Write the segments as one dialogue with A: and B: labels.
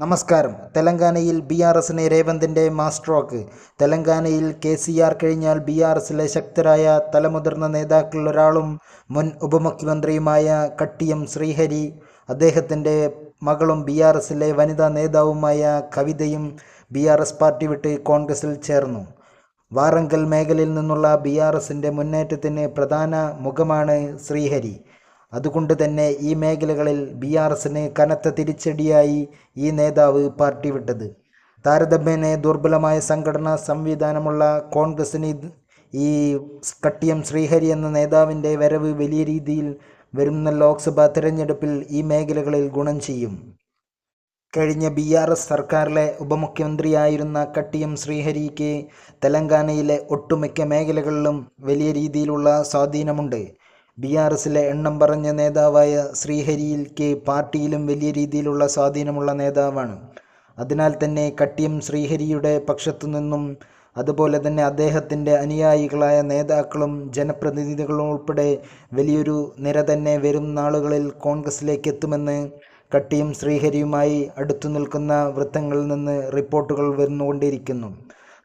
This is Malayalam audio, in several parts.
A: നമസ്കാരം. തെലങ്കാനയിൽ ബി ആർ എസിന് രേവന്തിന്റെ മാസ്ട്രോക്ക്. തെലങ്കാനയിൽ കെ സി ആർ കഴിഞ്ഞാൽ ബി ആർ എസിലെ ശക്തരായ തലമുതിർന്ന നേതാക്കളിലൊരാളും മുൻ ഉപമുഖ്യമന്ത്രിയുമായ കട്ടിയം ശ്രീഹരി അദ്ദേഹത്തിന്റെ മകളും ബി ആർ എസിലെ വനിതാ നേതാവുമായ കവിതയും ബി ആർ എസ് പാർട്ടി വിട്ട് കോൺഗ്രസിൽ ചേർന്നു. വാറങ്കൽ മേഖലയിൽ നിന്നുള്ള ബി ആർ എസിന്റെ മുന്നേറ്റത്തിന് പ്രധാന മുഖമാണ് ശ്രീഹരി. അതുകൊണ്ട് തന്നെ ഈ മേഖലകളിൽ ബി ആർ എസിന് കനത്ത തിരിച്ചടിയായി ഈ നേതാവ് പാർട്ടി വിട്ടത്. താരതമ്യേന ദുർബലമായ സംഘടനാ സംവിധാനമുള്ള കോൺഗ്രസിന് ഈ കട്ടിയം ശ്രീഹരി എന്ന നേതാവിന്റെ വരവ് വലിയ രീതിയിൽ വരുന്ന ലോക്സഭാ തിരഞ്ഞെടുപ്പിൽ ഈ മേഖലകളിൽ ഗുണം ചെയ്യും. കഴിഞ്ഞ ബി ആർ എസ് സർക്കാരിലെ ഉപമുഖ്യമന്ത്രിയായിരുന്ന കട്ടിയം ശ്രീഹരിക്ക് തെലങ്കാനയിലെ ഒട്ടുമിക്ക മേഖലകളിലും വലിയ രീതിയിലുള്ള സ്വാധീനമുണ്ട്. ബി ആർ എസിലെ എണ്ണം പറഞ്ഞ നേതാവായ ശ്രീഹരിയിൽ കെ പാർട്ടിയിലും വലിയ രീതിയിലുള്ള സ്വാധീനമുള്ള നേതാവാണ്. അതിനാൽ തന്നെ കട്ടിയം ശ്രീഹരിയുടെ പക്ഷത്തു നിന്നും അതുപോലെ തന്നെ അദ്ദേഹത്തിന്റെ അനുയായികളായ നേതാക്കളും ജനപ്രതിനിധികളും ഉൾപ്പെടെ വലിയൊരു നിര തന്നെ വരും നാളുകളിൽ കോൺഗ്രസിലേക്ക് എത്തുമെന്ന് കട്ടിയും ശ്രീഹരിയുമായി അടുത്തു നിൽക്കുന്ന വൃത്തങ്ങളിൽ നിന്ന് റിപ്പോർട്ടുകൾ വന്നുകൊണ്ടിരിക്കുന്നു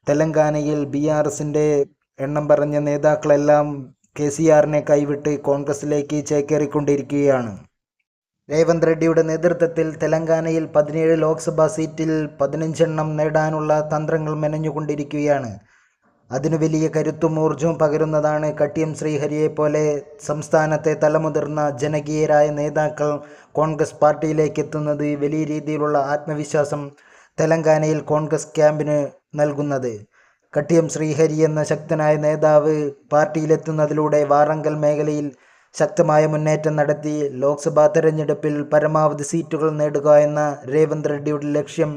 A: തെലങ്കാനയിൽ ബി ആർ എസിന്റെ എണ്ണം പറഞ്ഞ നേതാക്കളെല്ലാം കെ സി ആറിനെ കൈവിട്ട് കോൺഗ്രസിലേക്ക് ചേക്കേറിക്കൊണ്ടിരിക്കുകയാണ്. രേവന്ത് റെഡ്ഡിയുടെ നേതൃത്വത്തിൽ തെലങ്കാനയിൽ പതിനേഴ് ലോക്സഭാ സീറ്റിൽ പതിനഞ്ചെണ്ണം നേടാനുള്ള തന്ത്രങ്ങൾ മെനഞ്ഞുകൊണ്ടിരിക്കുകയാണ്. അതിനു വലിയ കരുത്തും ഊർജവും പകരുന്നതാണ് കട്ടിയം ശ്രീഹരിയെ പോലെ സംസ്ഥാനത്തെ തലമുതിർന്ന ജനകീയരായ നേതാക്കൾ കോൺഗ്രസ് പാർട്ടിയിലേക്ക് എത്തുന്നത് വലിയ രീതിയിലുള്ള ആത്മവിശ്വാസം തെലങ്കാനയിൽ കോൺഗ്രസ് ക്യാമ്പിന് നൽകുന്നത്. കട്ടിയം ശ്രീഹരി എന്ന ശക്തനായ നേതാവ് പാർട്ടിയിലെത്തുന്നതിലൂടെ വാറങ്കൽ മേഖലയിൽ ശക്തമായ മുന്നേറ്റം നടത്തി ലോക്സഭാ തെരഞ്ഞെടുപ്പിൽ പരമാവധി സീറ്റുകൾ നേടുക എന്ന രേവന്ത് റെഡ്ഡിയുടെ ലക്ഷ്യം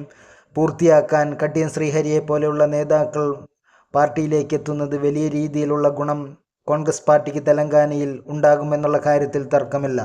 A: പൂർത്തിയാക്കാൻ കട്ടിയം ശ്രീഹരിയെ പോലെയുള്ള നേതാക്കൾ പാർട്ടിയിലേക്ക് എത്തുന്നത് വലിയ രീതിയിലുള്ള ഗുണം കോൺഗ്രസ് പാർട്ടിക്ക് തെലങ്കാനയിൽ ഉണ്ടാകുമെന്നുള്ള കാര്യത്തിൽ തർക്കമില്ല.